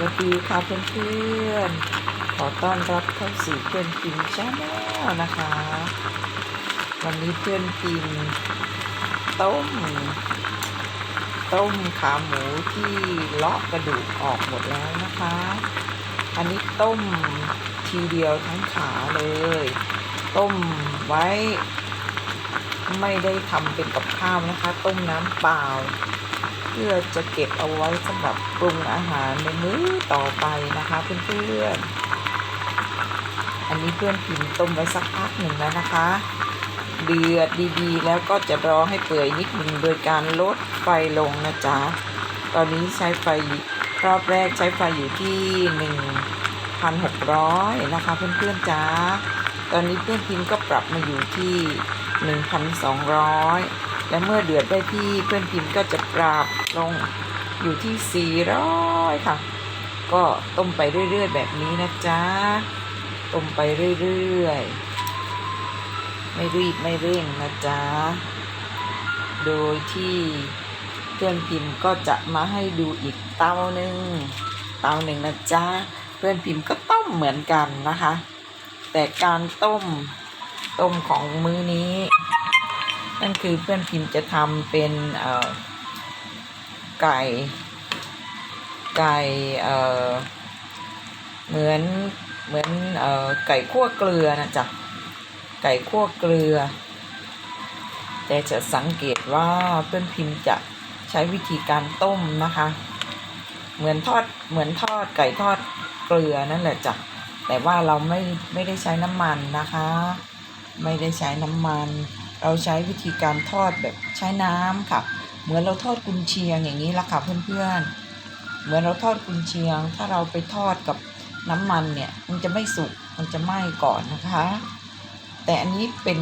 วัสดีค่ะเพื่อนๆ ขอต้อนรับเข้าสู่เพื่อนพิมพ์ชาแนลนะคะ วันนี้เพื่อนพิมพ์ต้ม ต้มขาหมูที่เลาะกระดูกออกหมดแล้วนะคะ อันนี้ต้มทีเดียวทั้งขาเลย ต้มไว้ ไม่ได้ทำเป็นกับข้าวนะคะ ต้มน้ำเปล่า เพื่อจะเก็บเอาไว้สำหรับปรุงอาหารในมื้อต่อไปนะคะเพื่อนๆอันนี้เพื่อนพิมต้มไว้สักพักหนึ่งแล้วนะคะ เดือดดีๆ แล้วก็จะรอให้เปื่อยนิดหนึ่งโดยการลดไฟลงนะจ๊ะ ตอนนี้ใช้ไฟรอบแรกใช้ไฟอยู่ที่ 1,600 นะคะ เพื่อนๆจ้าตอนนี้เพื่อนพิมพ์ก็ปรับมาอยู่ที่ 1,200 และเมื่อเดือดได้ที่เพื่อนพิมพ์ก็จะปรับลงอยู่ที่ 400 ค่ะ ก็ต้มไปเรื่อย ๆ แบบนี้นะจ๊ะ ต้มไปเรื่อยๆ ไม่รีบไม่เร่งนะจ๊ะ โดยที่เพื่อนพิมพ์ก็จะมาให้ดูอีกเตาหนึ่งเตาหนึ่งนะจ๊ะ เพื่อนพิมพ์ก็ต้มเหมือนกันนะคะ แต่การต้มต้มของมื้อนี้ นั่นคือเพื่อนพิมพ์จะทำเป็นไก่ ไก่เหมือนเหมือนไก่คั่วเกลือนะจ๊ะไก่คั่วเกลือ แต่จะสังเกตว่าเพื่อนพิมพ์จะใช้วิธีการต้มนะคะ เหมือนทอดเหมือนทอดไก่ทอดเกลือนั่นแหละจ้ะแต่ว่าเราไม่ไม่ได้ใช้น้ำมันนะคะ ไม่ได้ใช้น้ำมัน เราใช้วิธีการทอดแบบใช้น้ำค่ะ เหมือนเราทอดกุนเชียงอย่างนี้ละค่ะเพื่อนๆ เหมือนเราทอดกุนเชียง ถ้าเราไปทอดกับน้ำมันเนี่ย มันจะไม่สุก มันจะไหม้ก่อนนะคะ แต่อันนี้เป็น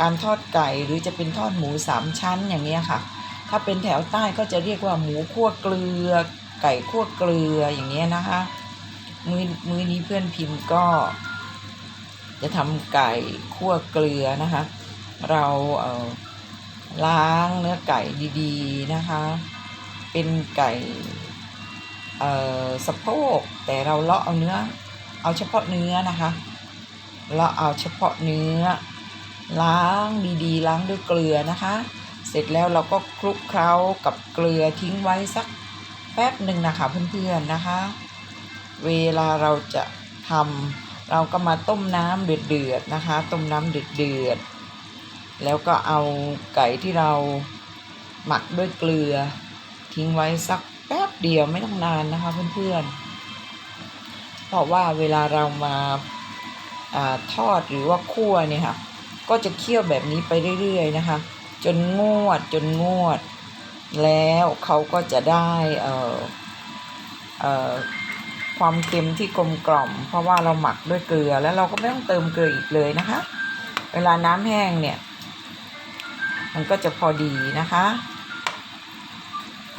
การทอดไก่หรือจะเป็นทอดหมูสามชั้นอย่างนี้ยค่ะ ถ้าเป็นแถวใต้ก็จะเรียกว่าหมูคั่วเกลือ ไก่คั่วเกลืออย่างเงี้ยนะคะ มือมือนี้เพื่อนพิมพ์ก็จะทำไก่คั่วเกลือนะคะ เราเล้างเนื้อไก่ดีๆนะคะ เป็นไก่สะโพกแต่เราเลาะเอาเนื้อ เอาเฉพาะเนื้อนะคะเลาะเอาเฉพาะเนื้อ ล้างดีๆ ล้างด้วยเกลือนะคะ เสร็จแล้วเราก็คลุกเคล้ากับเกลือทิ้งไว้สักแป๊บหนึ่งนะคะเพื่อนๆนะคะ เวลาเราจะทำเราก็มาต้มน้ำเดือดๆนะคะ ต้มน้ำเดือดๆ แล้วก็เอาไก่ที่เราหมักด้วยเกลือ ทิ้งไว้สักแป๊บเดียวไม่ต้องนานนะคะเพื่อนๆ เพราะว่าเวลาเรามาอาทอดหรือว่าคั่วเนี่ยค่ะ ก็จะเคี่ยวแบบนี้ไปเรื่อยๆนะคะ จนงวดจนงวด แล้วเขาก็จะได้เอ่อเอ่อความเค็มที่กลมกล่อม เพราะว่าเราหมักด้วยเกลือแล้วเราก็ไม่ต้องเติมเกลืออีกเลยนะคะ เวลาน้ำแห้งเนี่ย มันก็จะพอดีนะคะ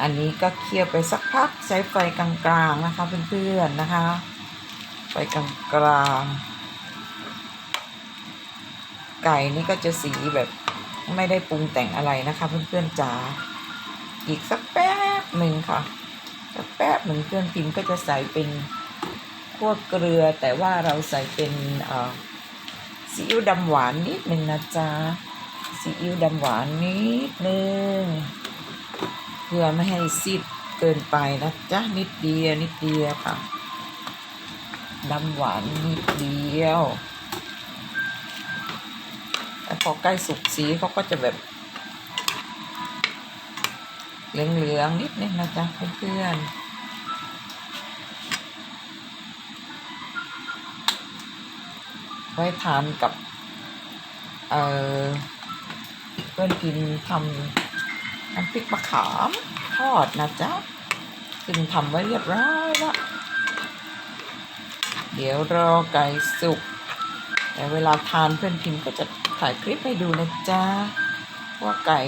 อันนี้ก็เคี่ยวไปสักพักใช้ไฟกลางๆนะคะเพื่อนๆนะคะ ไฟกลางๆไก่นี่ก็จะสีแบบไม่ได้ปรุงแต่งอะไรนะคะ เพื่อนๆจ๋าอีกสักแป๊บหนึ่งค่ะสักแป๊บหนึ่งเพื่อนพิมพ์ก็จะใส่เป็นขั้วเกลือแต่ว่าเราใส่เป็นเอ่อซีอิ๊วดำหวานนิดหนึ่งนะจ๊ะ ซีอิ๊วดำหวานนิดนึงเพื่อไม่ให้ซีดเกินไปนะจ๊ะนิดเดียวนิดเดียวค่ะดำหวานนิดเดียวแล้วพอใกล้สุกสีเขาก็จะแบบ เหลืองๆนิดนึงนะจ๊ะเพื่อนๆไว้ทานกับ เอ่อ พื่อนกินทำน้ำพริกมะขามทอดนะจ๊ะซึ่งทำไว้เรียบร้อยแล้วเดี๋ยวรอไก่สุกแต่เวลาทานเพื่อนพิมพ์ก็จะถ่ายคลิปให้ดูนะจ๊ะว่าไก่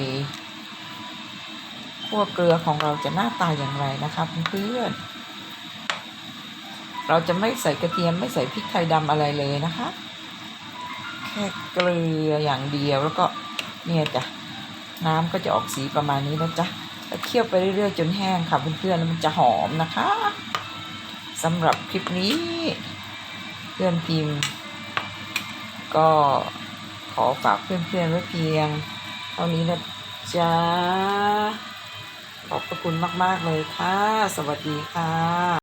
คั่วเกลือของเราจะหน้าตาอย่างไรนะคะเพื่อนเราจะไม่ใส่กระเทียมไม่ใส่พริกไทยดำอะไรเลยนะคะ แค่เกลืออย่างเดียวแล้วก็ เนี่ยจ้ะน้ำก็จะออกสีประมาณนี้นะจ๊ะแล้วเคี่ยวไปเรื่อยๆจนแห้งค่ะเพื่อนๆแล้วมันจะหอมนะคะสำหรับคลิปนี้ เพื่อนพิมพ์ ก็ขอฝากเพื่อนๆไว้เพียง เท่านี้นะจ๊ะขอบพระคุณมากๆเลยค่ะ สวัสดีค่ะ